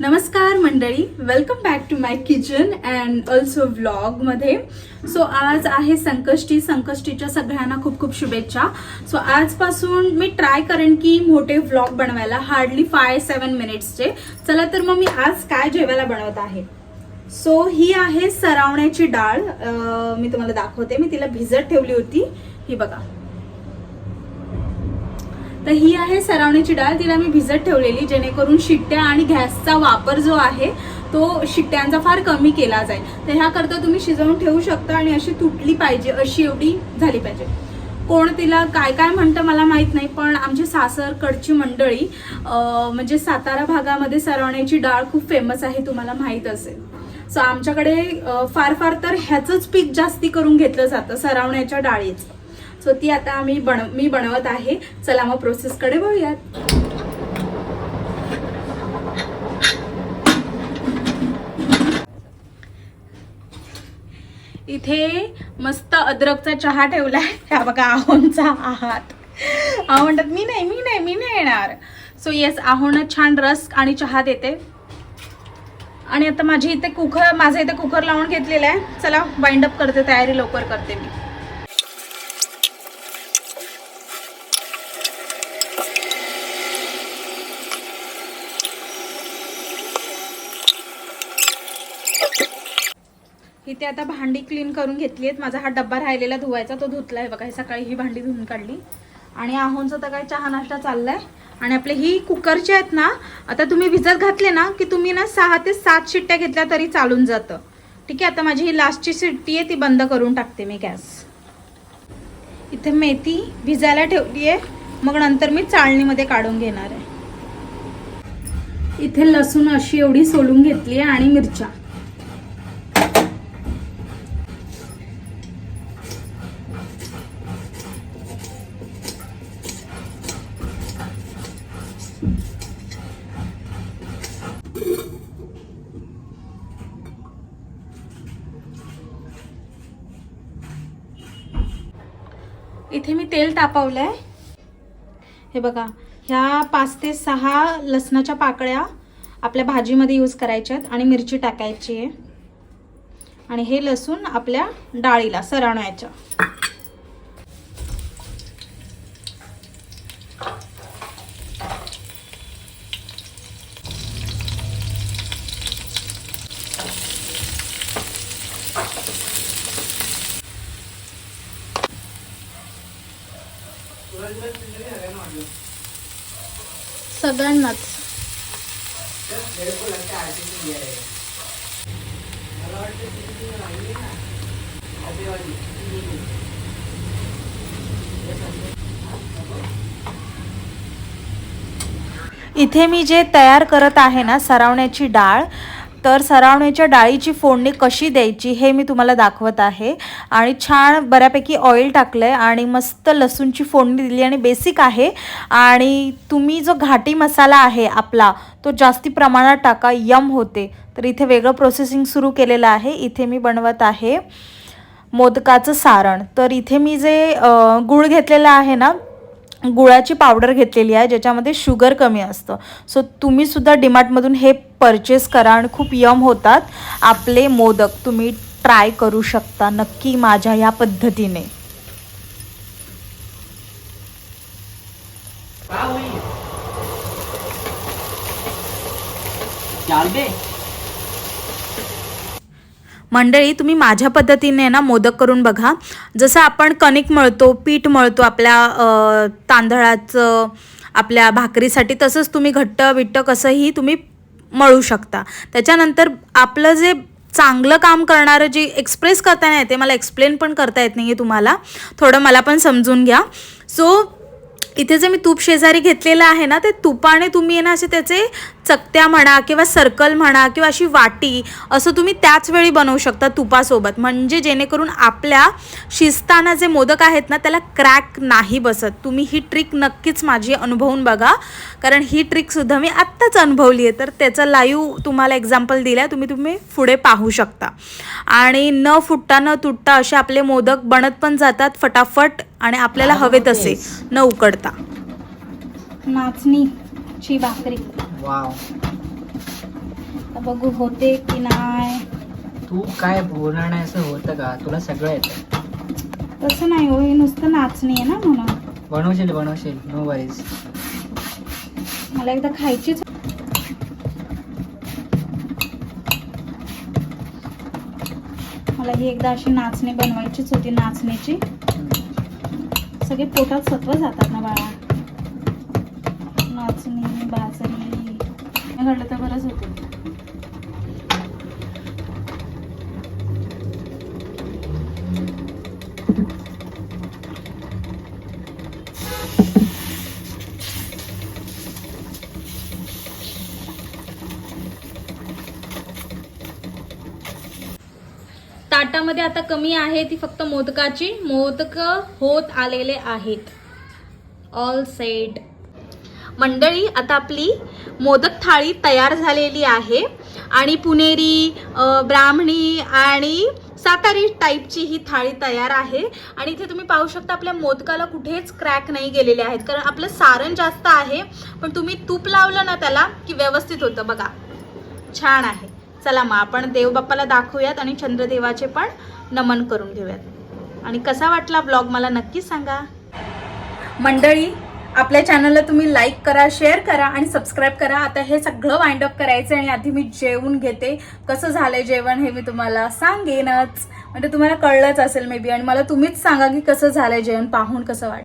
नमस्कार मंडळी. Welcome back to my kitchen and also व्लॉगमध्ये so आज आहे संकष्टी. संकष्टीच्या सगळ्यांना खूप खूप शुभेच्छा. सो आजपासून मी ट्राय करेन की मोठे व्लॉग बनवायला. हार्डली फाय सेवन मिनिट्सचे चला तर मग मी आज काय जेवायला बनवत आहे? सो ही आहे सरावण्याची डाळ. मी तुम्हाला दाखवते. मी तिला भिजत ठेवली होती. ही बघा. तर ही आहे सरावण्याची डाळ. तिला मी भिजत ठेवलेली जेणेकरून शिट्ट्या आणि गॅसचा वापर जो आहे तो शिट्ट्यांचा फार कमी केला जाईल. तर ह्याकरता तुम्ही शिजवून ठेवू शकता आणि अशी तुटली पाहिजे अशी एवढी झाली पाहिजे. कोण तिला काय काय म्हणतं मला माहीत नाही पण आमची सासरकडची मंडळी म्हणजे सातारा भागामध्ये सरवण्याची डाळ खूप फेमस आहे तुम्हाला माहीत असेल. सो आमच्याकडे फार फार तर ह्याचंच पीक जास्ती करून घेतलं जातं सरवण्याच्या डाळीचं. सो ती आता आम्ही बन मी बनवत आहे. चला मग प्रोसेसकडे बघूयात. इथे मस्त अद्रकचा चहा ठेवलाय. ह्या बघा आहोंचा आहात. आहो म्हणतात मी नाही मी नाही मी नाही येणार. सो येस आहोन छान रस आणि चहा देते. आणि आता माझी इथे कुकर माझं इथे कुकर लावून घेतलेलं आहे. चला वाइंड अप करते तयारी लवकर करते मी. इथे आता भांडी क्लीन करून घेतली आहेत. माझा हा डब्बा राहिलेला धुवायचा तो धुतला आहे. बघा सकाळी ही भांडी धुवून काढली. आणि आहोंचा तर काय चहा नाश्ता चाललाय. आणि आपले ही कुकरचे आहेत ना आता तुम्ही भिजत घातले ना की तुम्ही ना सहा ते सात शिट्ट्या घेतल्या तरी चालून जातं. ठीक आहे आता माझी ही लास्टची शिट्टी आहे ती बंद करून टाकते मी गॅस. इथे मेथी भिजायला ठेवली आहे. मग नंतर मी चाळणीमध्ये काढून घेणार आहे. इथे लसूण अशी एवढी सोलून घेतली आहे आणि मिरच्या. इथे मी तेल तापवलं आहे हे बघा ह्या पाच ते सहा लसणाच्या पाकळ्या आपल्या भाजीमध्ये यूज करायच्या आहेत आणि मिरची टाकायची आहे. आणि हे लसूण आपल्या डाळीला सरावण्याच्या सगळ्यांनाच. इथे मी जे तयार करत आहे ना सरावण्याची डाळ तर सरावण्याच्या डाळीची फोडणी कशी द्यायची हे मी तुम्हाला दाखवत आहे. आणि छान बऱ्यापैकी ऑइल टाकलं आहे आणि मस्त लसूणची फोडणी दिली आणि बेसिक आहे. आणि तुम्ही जो घाटी मसाला आहे आपला तो जास्ती प्रमाणात टाका यम होते. तर इथे वेगळं प्रोसेसिंग सुरू केलेलं आहे. इथे मी बनवत आहे मोदकाचं सारण. तर इथे मी जे गुळ गूळ आहे ना गुळाची पावडर घेतलेली आहे ज्याच्यामध्ये शुगर कमी असतं. सो तुम्हीसुद्धा डिमार्टमधून डीमार्टमधून हे परचेस करा आणि खूप यम होतात. आपले मोदक तुम्ही ट्राय करू शकता नक्की माझ्या या पद्धतीने. चाल बे मंडळी तुम्ही माझ्या पद्धतीने ना मोदक करून बघा. जसं आपण कणिक मळतो पीठ मळतो आपल्या तांदळाचं आपल्या भाकरीसाठी तसंच तुम्ही घट्ट विट्ट कसंही तुम्ही मळू शकता. त्याच्यानंतर आपलं जे चांगलं काम करणारं जे एक्सप्रेस करता नाही येते मला एक्सप्लेन पण करता येत नाही आहे तुम्हाला. थोडं मला पण समजून घ्या. सो इथे जे मी तूप शेजारी घेतलेलं आहे ना ते तुपाने तुम्ही आहे ना असे त्याचे चकत्या म्हणा किंवा सर्कल म्हणा किंवा अशी वाटी असं तुम्ही त्याच वेळी बनवू शकता तुपासोबत. म्हणजे जेणेकरून आपल्या शिजताना जे मोदक आहेत ना त्याला क्रॅक नाही बसत. तुम्ही ही ट्रिक नक्कीच माझी अनुभवून बघा. कारण ही ट्रिकसुद्धा मी आत्ताच अनुभवली आहे. तर त्याचं लाईव्ह तुम्हाला एक्झाम्पल दिलं आहे तुम्ही तुम्ही पुढे पाहू शकता. आणि न फुटता न तुटता असे आपले मोदक बनत पण जातात फटाफट आणि आपल्याला हवे तसे न उकडता. नाचणीची भाकरी. वाव बघू होते की नाही. तू काय बोलणार नाही असं होतं का? तुला सगळं येतं. तसं नाही हो हे नुसतं नाचणी आहे ना म्हणून. बनवशील बनवशील. नो वरीज मला एकदा खायचीच मला ही एकदा अशी नाचणी बनवायचीच होती नाचणीची. सगळे पोटात सत्व जातात ना बाळा. नाचणी बाजरी. हे घडलं तर बरंच होतं. ताटामध्ये आता कमी आहे ती फक्त मोदकाची. मोदक होत आलेले आहेत. ऑल सेट मंडळी आता आपली मोदक थाळी तयार झालेली आहे. आणि पुणेरी ब्राह्मणी आणि सातारी टाईपची ही थाळी तयार आहे. आणि इथे तुम्ही पाहू शकता आपल्या मोदकाला कुठेच क्रॅक नाही गेलेले आहेत. कारण आपलं सारण जास्त आहे पण तुम्ही तूप लावलं ना त्याला की व्यवस्थित होतं. बघा छान आहे. चला मग आपण देवबाप्पाला दाखवूयात आणि चंद्रदेवाचे पण नमन करून घेऊयात. आणि कसा वाटला ब्लॉग मला नक्की सांगा. मंडळी आपल्या चॅनलला तुम्ही लाईक करा शेअर करा आणि सबस्क्राईब करा. आता हे सगळं वाइंड अप करायचं आणि आधी मी जेवून घेते. कसं झालंय जेवण हे मी तुम्हाला सांगेनच. म्हणजे तुम्हाला कळलंच असेल मे बी आणि मला तुम्हीच सांगा की कसं झालंय जेवण. पाहून कसं वाटतं